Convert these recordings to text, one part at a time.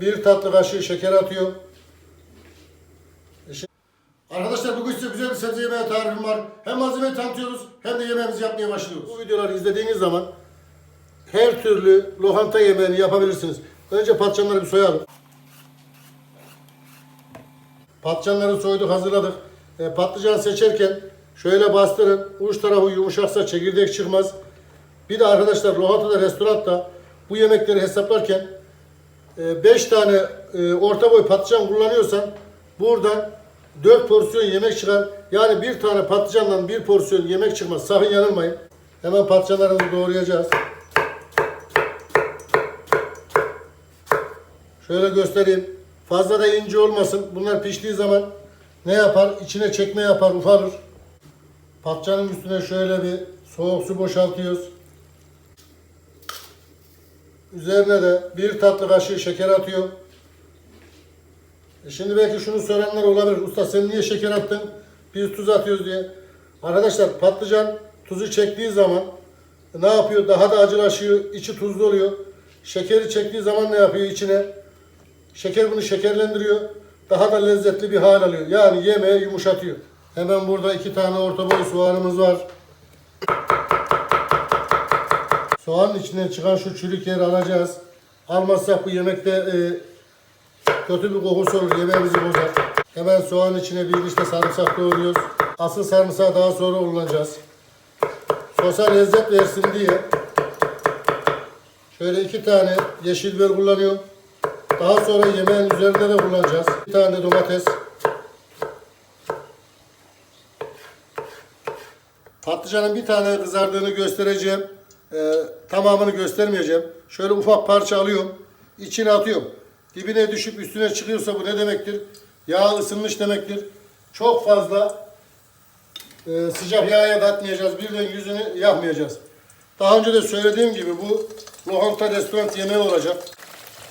Bir tatlı kaşığı şeker atıyor. E Arkadaşlar bugün size güzel bir sebze yemeği tarifim var. Hem malzemeyi tanıtıyoruz hem de yemeğimizi yapmaya başlıyoruz. Bu videoları izlediğiniz zaman her türlü lokanta yemeğini yapabilirsiniz. Önce patlıcanları bir soyalım. Patlıcanları soyduk, hazırladık. E, patlıcan seçerken şöyle bastırın. Uç tarafı yumuşaksa çekirdek çıkmaz. Bir de arkadaşlar lokantada, restoranda bu yemekleri hesaplarken 5 tane e, orta boy patlıcan kullanıyorsan buradan 4 porsiyon yemek çıkar. Yani bir tane patlıcandan bir porsiyon yemek çıkmaz. Sakın yanılmayın. Hemen patlıcanlarımızı doğrayacağız. Şöyle göstereyim. Fazla da ince olmasın. Bunlar piştiği zaman ne yapar? İçine çekme yapar, ufalır. Patlıcanın üstüne şöyle bir soğuk su boşaltıyoruz. Üzerine de bir tatlı kaşığı şeker atıyor. E şimdi belki şunu soranlar olabilir. Usta sen niye şeker attın? Biz tuz atıyoruz diye. Arkadaşlar patlıcan tuzu çektiği zaman ne yapıyor? Daha da acılaşıyor. içi tuzlu oluyor. Şekeri çektiği zaman ne yapıyor içine? Şeker bunu şekerlendiriyor. Daha da lezzetli bir hal alıyor. Yani yemeği yumuşatıyor. Hemen burada iki tane orta boy soğanımız var. Soğanın içinden çıkan şu çürük yeri alacağız. Almazsak bu yemekte e, kötü bir kokusu olur. Yemeğimizi bozar. Hemen soğanın içine bir işte sarımsak doğruyoruz. Asıl sarımsağı daha sonra kullanacağız. Sosa lezzet versin diye şöyle iki tane yeşil biber kullanıyorum. Daha sonra yemeğin üzerinde de kullanacağız. Bir tane de domates. Patlıcanın bir tane kızardığını göstereceğim. Ee, tamamını göstermeyeceğim. Şöyle ufak parça alıyorum. içine atıyorum. Dibine düşüp üstüne çıkıyorsa bu ne demektir? Yağ ısınmış demektir. Çok fazla e, sıcak yağa da atmayacağız. Birden yüzünü yakmayacağız. Daha önce de söylediğim gibi bu lokanta restoran yemeği olacak.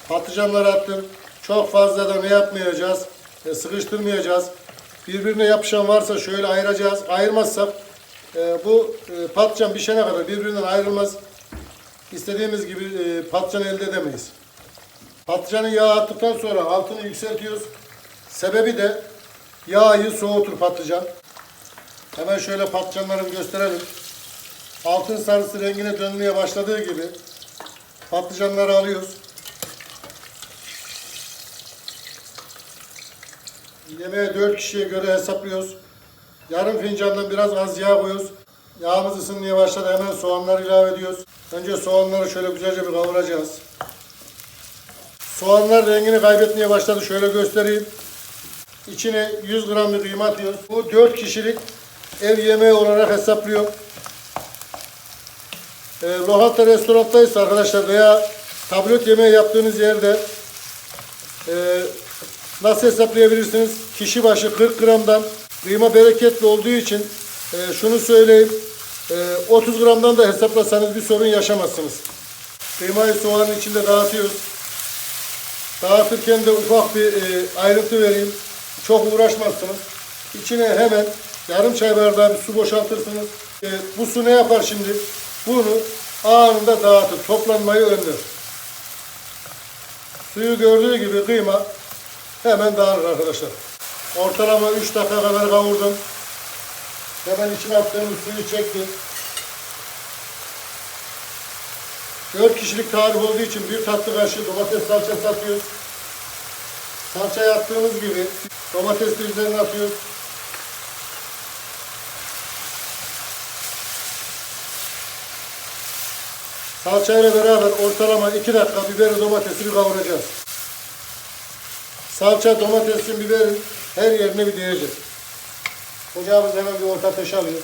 Patlıcanları attım. Çok fazla da ne yapmayacağız? E, sıkıştırmayacağız. Birbirine yapışan varsa şöyle ayıracağız. Ayırmazsak e, bu e, patlıcan pişene kadar birbirinden ayrılmaz. İstediğimiz gibi e, patlıcan elde edemeyiz. Patlıcanı yağa attıktan sonra altını yükseltiyoruz. Sebebi de yağı soğutur patlıcan. Hemen şöyle patlıcanlarımı gösterelim. Altın sarısı rengine dönmeye başladığı gibi patlıcanları alıyoruz. Yemeğe 4 kişiye göre hesaplıyoruz. Yarım fincandan biraz az yağ koyuyoruz. Yağımız ısınmaya başladı. Hemen soğanları ilave ediyoruz. Önce soğanları şöyle güzelce bir kavuracağız. Soğanlar rengini kaybetmeye başladı. Şöyle göstereyim. İçine 100 gram bir kıyma atıyoruz. Bu 4 kişilik ev yemeği olarak hesaplıyorum. E, lokanta restoranttaysa arkadaşlar veya tablet yemeği yaptığınız yerde e, nasıl hesaplayabilirsiniz? Kişi başı 40 gramdan kıyma bereketli olduğu için e, şunu söyleyeyim. E, 30 gramdan da hesaplasanız bir sorun yaşamazsınız. Kıymayı soğanın içinde dağıtıyoruz. Dağıtırken de ufak bir e, ayrıntı vereyim. Çok uğraşmazsınız. İçine hemen yarım çay bardağı bir su boşaltırsınız. E, bu su ne yapar şimdi? Bunu anında dağıtır. Toplanmayı önler. Suyu gördüğü gibi kıyma hemen dağılır arkadaşlar. Ortalama 3 dakika kadar kavurdum. Hemen içine attığımız suyu çekti. 4 kişilik tarif olduğu için bir tatlı kaşığı domates salçası atıyoruz. Salçayı attığımız gibi domatesi de üzerine atıyoruz. Salçayla beraber ortalama 2 dakika biberi domatesi bir kavuracağız. Salça, domatesin, biberin her yerine bir değecek. Ocağımızı hemen bir orta ateşe alıyoruz.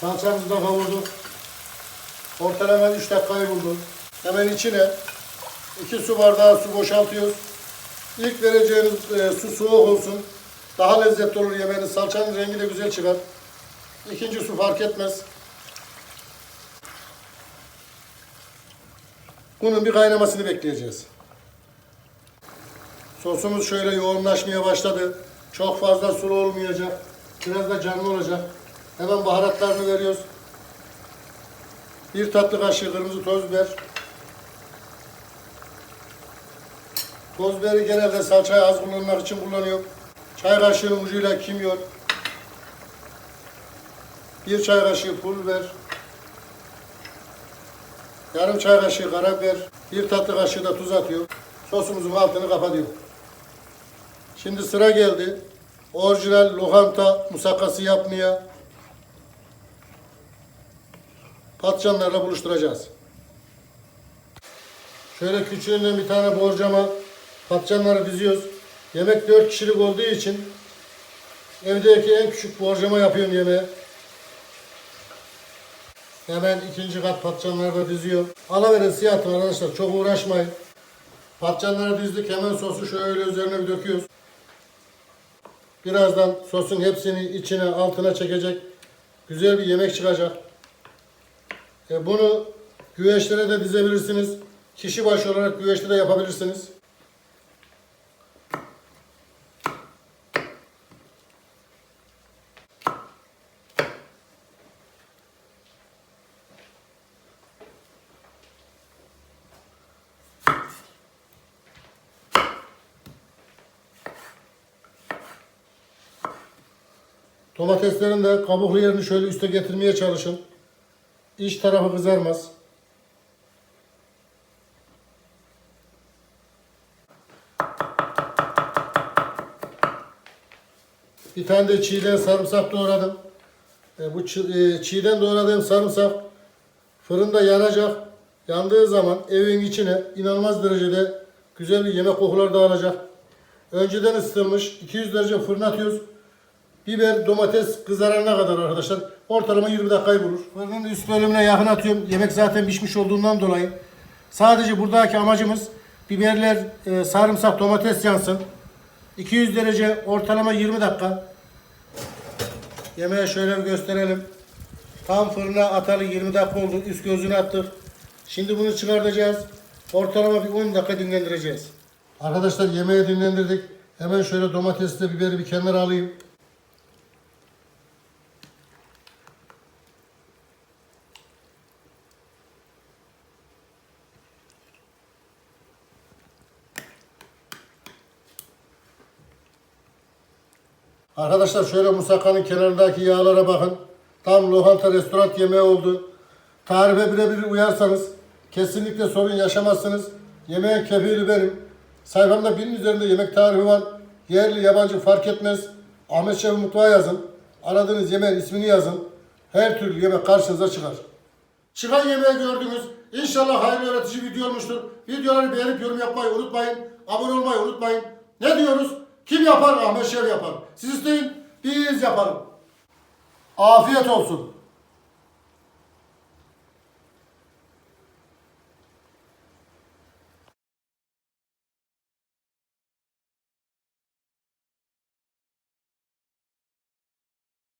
Salçamızı da kavurduk. Ortalama 3 dakikayı buldu. Hemen içine 2 su bardağı su boşaltıyoruz. İlk vereceğiniz e, su soğuk olsun. Daha lezzetli olur yemeğiniz. Salçanın rengi de güzel çıkar. İkinci su fark etmez. Bunun bir kaynamasını bekleyeceğiz. Sosumuz şöyle yoğunlaşmaya başladı. Çok fazla sulu olmayacak. Biraz da canlı olacak. Hemen baharatlarını veriyoruz. Bir tatlı kaşığı kırmızı toz biber. Toz biberi genelde salçayı az kullanmak için kullanıyorum. Çay kaşığının ucuyla kimyon. Bir çay kaşığı pul biber. Yarım çay kaşığı karabiber. Bir tatlı kaşığı da tuz atıyor. Sosumuzun altını kapatıyor. Şimdi sıra geldi. Orijinal lokanta musakkası yapmaya. Patlıcanlarla buluşturacağız. Şöyle küçüğünden bir tane borcama patlıcanları diziyoruz. Yemek 4 kişilik olduğu için evdeki en küçük borcama yapıyorum yemeği. Hemen ikinci kat patlıcanları da diziyor. Alıverin siyah arkadaşlar çok uğraşmayın. Patlıcanları dizdik hemen sosu şöyle üzerine bir döküyoruz. Birazdan sosun hepsini içine altına çekecek. Güzel bir yemek çıkacak. E bunu güveçlere de dizebilirsiniz. Kişi başı olarak güveçte de yapabilirsiniz. Domateslerin de kabuklu yerini şöyle üste getirmeye çalışın. İç tarafı kızarmaz. Bir tane de çiğden sarımsak doğradım. E, bu e, çiğden doğradığım sarımsak fırında yanacak. Yandığı zaman evin içine inanılmaz derecede güzel bir yemek kokuları dağılacak. Önceden ısıtılmış 200 derece fırına atıyoruz. Biber, domates kızarana kadar arkadaşlar ortalama 20 dakikayı bulur. Fırının üst bölümüne yakın atıyorum. Yemek zaten pişmiş olduğundan dolayı. Sadece buradaki amacımız biberler, e, sarımsak, domates yansın. 200 derece ortalama 20 dakika. Yemeği şöyle bir gösterelim. Tam fırına atalı 20 dakika oldu. Üst gözünü attık. Şimdi bunu çıkartacağız. Ortalama bir 10 dakika dinlendireceğiz. Arkadaşlar yemeği dinlendirdik. Hemen şöyle domatesle biberi bir kenara alayım. Arkadaşlar şöyle musakkanın kenarındaki yağlara bakın. Tam lokanta restoran yemeği oldu. Tarife birebir uyarsanız kesinlikle sorun yaşamazsınız. Yemeğin kefili benim. Sayfamda binin üzerinde yemek tarifi var. Yerli yabancı fark etmez. Ahmet Şef Mutfağı yazın. Aradığınız yemeğin ismini yazın. Her türlü yemek karşınıza çıkar. Çıkan yemeği gördünüz. İnşallah hayırlı öğretici video olmuştur. Videoları beğenip yorum yapmayı unutmayın. Abone olmayı unutmayın. Ne diyoruz? Kim yapar? Ahmet Şef yapar. Siz isteyin, biz yaparım. Afiyet olsun.